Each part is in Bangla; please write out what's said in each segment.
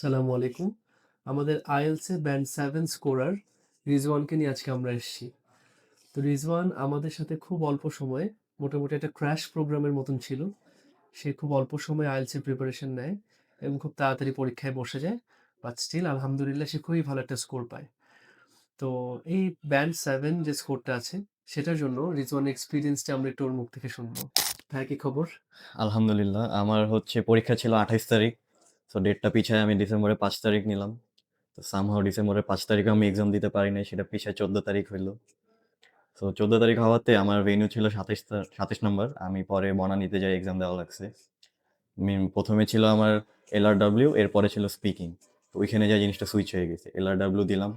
সালামু আলাইকুম। আমাদের আইএলসে ব্যান্ড সেভেন স্কোরার রিজওয়ানকে নিয়ে আজকে আমরা এসেছি। তো রিজওয়ান আমাদের সাথে খুব অল্প সময়ে, মোটামুটি একটা ক্র্যাশ প্রোগ্রামের মতন ছিল। সে খুব অল্প সময়ে আইএলসের প্রিপারেশন নেয় এবং খুব তাড়াতাড়ি পরীক্ষায় বসে যায়। বাট স্টিল আলহামদুলিল্লাহ, সে খুবই ভালো একটা স্কোর পায়। তো এই ব্যান্ড সেভেন যে স্কোরটা আছে, সেটার জন্য রিজওয়ানের এক্সপিরিয়েন্সটা আমরা একটু ওর মুখ থেকে শুনব। হ্যাঁ কি খবর? আলহামদুলিল্লাহ, আমার হচ্ছে পরীক্ষা ছিল আঠাইশ তারিখ। তো ডেটটা পিছায় আমি ডিসেম্বরে পাঁচ তারিখ নিলাম। তো সামহাও ডিসেম্বরের পাঁচ তারিখে আমি এক্সাম দিতে পারি নাই, সেটা পিছায় চোদ্দ তারিখ হইল। তো চোদ্দ তারিখ হওয়াতে আমার ভেন্যু ছিল সাতাইশ সাতাইশ নম্বর আমি পরে বনানীতে যাই এক্সাম দেওয়া লাগছে। প্রথমে ছিল আমার এল এলআর ডাব্লিউ এরপরে ছিল স্পিকিং তো, ওইখানে যা জিনিসটা সুইচ হয়ে গেছে এলআর ডাব্লিউ দিলাম।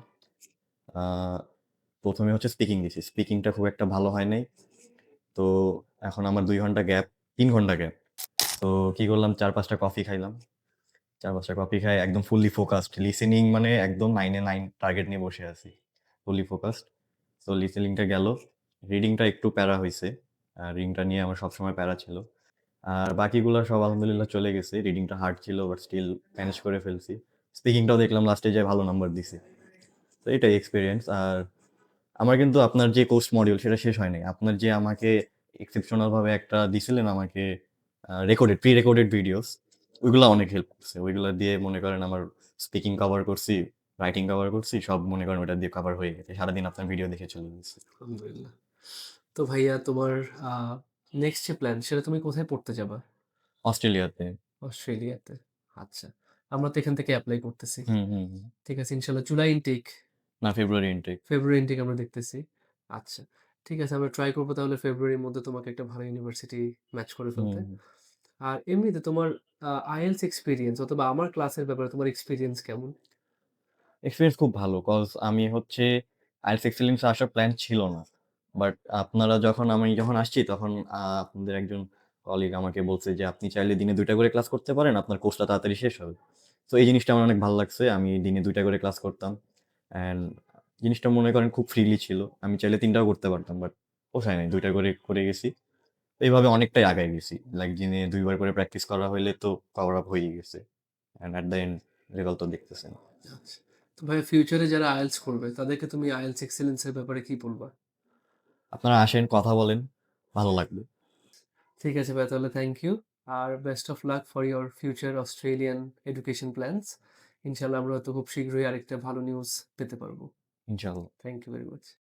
প্রথমে হচ্ছে স্পিকিং দিছি স্পিকিংটা খুব একটা ভালো হয় নাই। তো, এখন আমার দুই ঘণ্টা গ্যাপ তিন ঘণ্টা গ্যাপ তো, কি করলাম, চার পাঁচটা কফি খাইলাম। চার পাঁচটা কপি খাই একদম ফুললি ফোকাসড লিসেনিং মানে একদম নাইনে নাইন টার্গেট নিয়ে বসে আছি ফুললি ফোকাসড তো লিসেনিংটা গেল রিডিংটা একটু প্যারা হয়েছে রিডিংটা নিয়ে আমার সবসময় প্যারা ছিল। আর বাকিগুলো সব আলহামদুলিল্লাহ চলে গেছে রিডিংটা হার্ড ছিল বাট স্টিল ম্যানেজ করে ফেলছি। স্পিকিংটাও দেখলাম লাস্টে যে ভালো নাম্বার দিছি। তো এটাই এক্সপিরিয়েন্স আর আমার কিন্তু আপনার যে কোর্স মডিউল সেটা শেষ হয়নি। আপনার যে আমাকে এক্সেপশনাল ভাবে একটা দিছিলেন আমাকে রেকর্ডেড প্রি রেকর্ডেড ভিডিওস ওইগুলো অনেক হেল্প করছে। ওইগুলো দিয়ে মনে করেন আমার স্পিকিং কভার করছি রাইটিং কভার করছি সব মনে করেন ওটা দিয়ে কভার হয়ে গেছে। সারাদিন আপনার ভিডিও দেখে চলে গেছে। আলহামদুলিল্লাহ। তো ভাইয়া তোমার নেক্সট যে প্ল্যান সেটা তুমি কোথায় পড়তে যাবা? অস্ট্রেলিয়াতে। অস্ট্রেলিয়াতে। আচ্ছা আমরা তো এখান থেকে অ্যাপ্লাই করতেছি। হুম হুম হুম। ঠিক আছে ইনশাল্লাহ জুলাই ইনটেক না ফেব্রুয়ারি ইনটেক ফেব্রুয়ারি ইনটেক আমরা দেখতেছি। আচ্ছা ঠিক আছে আমরা ট্রাই করব তাহলে ফেব্রুয়ারির মধ্যে তোমাকে একটা ভালো ইউনিভার্সিটি ম্যাচ করে ফেলতে। আর এমনিতে তোমার আইএলস এক্সপিরিয়েন্স অথবা আমার ক্লাসের ব্যাপারে তোমার এক্সপিরিয়েন্স কেমন? এক্সপিরিয়েন্স খুব ভালো কজ আমি হচ্ছে আইএলস এক্সেলেন্স আসার প্ল্যান ছিল না। বাট আপনারা যখন আমি যখন আসছি, তখন আপনাদের একজন কলিগ আমাকে বলছে যে, আপনি চাইলে দিনে দুইটা করে ক্লাস করতে পারেন, আপনার কোর্সটা তাড়াতাড়ি শেষ হবে। তো এই জিনিসটা আমার অনেক ভালো লাগছে, আমি দিনে দুইটা করে ক্লাস করতাম। অ্যান্ড জিনিসটা মনে করেন খুব ফ্রিলি ছিল। আমি চাইলে তিনটাও করতে পারতাম বাট পোষায় নাই, দুইটা করে করে গেছি। এইভাবে অনেকটাই আগায় গেছি। লাইক দিনে দুইবার করে প্র্যাকটিস করা হইলে তো কভার আপ হয়ে গেছে। And at the end result তো দেখতেছেন। আচ্ছা। তো ভাই ফিউচারে যারা আইএলস করবে তাদেরকে তুমি আইএলস এক্সেলেন্সের ব্যাপারে কি বলবা? আপনারা আসেন কথা বলেন ভালো লাগবে। ঠিক আছে ভাই তাহলে thank you R best of luck for your future Australian education plans ইনশাল্লাহ আমরা হয়তো খুব শীঘ্রই আরেকটা ভালো নিউজ পেতে পারব। ইনশাল্লাহ থ্যাংক ইউ ভেরি মাচ